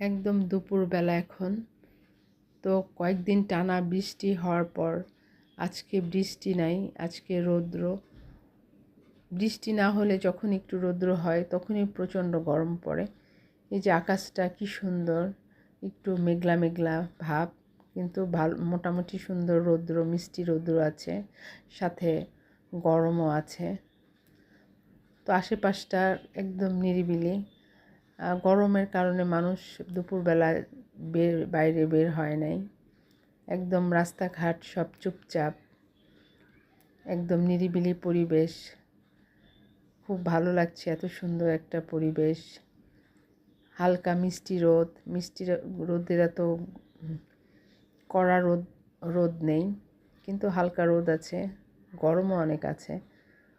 একদম দুপুরবেলা এখন। তো কয়েকদিন টানা বৃষ্টি হওয়ার পর আজকে বৃষ্টি নাই, আজকে রৌদ্র। বৃষ্টি না হলে যখন একটু রৌদ্র হয়, তখনই প্রচণ্ড গরম পড়ে। এই যে আকাশটা কি সুন্দর, একটু মেঘলা মেঘলা ভাব, কিন্তু ভালো, মোটামুটি সুন্দর রৌদ্র, মিষ্টি রৌদ্র আছে, সাথে গরমও আছে। তো আশেপাশটা একদম নিরিবিলি। গরমের কারণে মানুষ দুপুরবেলা বের, বাইরে বের হয় নাই। একদম রাস্তাঘাট সব চুপচাপ, একদম নিরিবিলি পরিবেশ। খুব ভালো লাগছে এত সুন্দর একটা পরিবেশ। হালকা মিষ্টি রোদ, মিষ্টি রোদের এত কড়া রোদ রোদ নেই, কিন্তু হালকা রোদ আছে, গরমও অনেক আছে।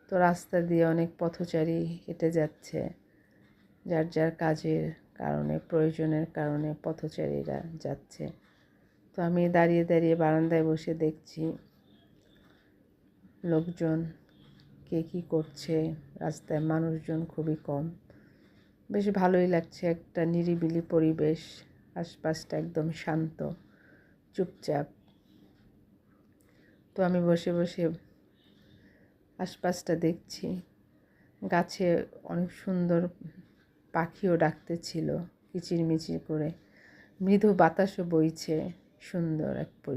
তো রাস্তা দিয়ে অনেক পথচারী হেঁটে যাচ্ছে। যার যার কাজের কারণে, প্রয়োজনের কারণে পথচারীরা যাচ্ছে। তো আমি দাঁড়িয়ে দাঁড়িয়ে বারান্দায় বসে দেখছি লোকজন কে কী করছে। রাস্তায় মানুষজন খুবই কম। বেশ ভালোই লাগছে, একটা নিরিবিলি পরিবেশ, আশপাশটা একদম শান্ত, চুপচাপ। তো আমি বসে বসে আশপাশটা দেখছি। গাছে অনেক সুন্দর পাখিও ডাকতেছিল কিচিরমিচির করে। মৃদু বাতাসও বইছে সুন্দর এক পরি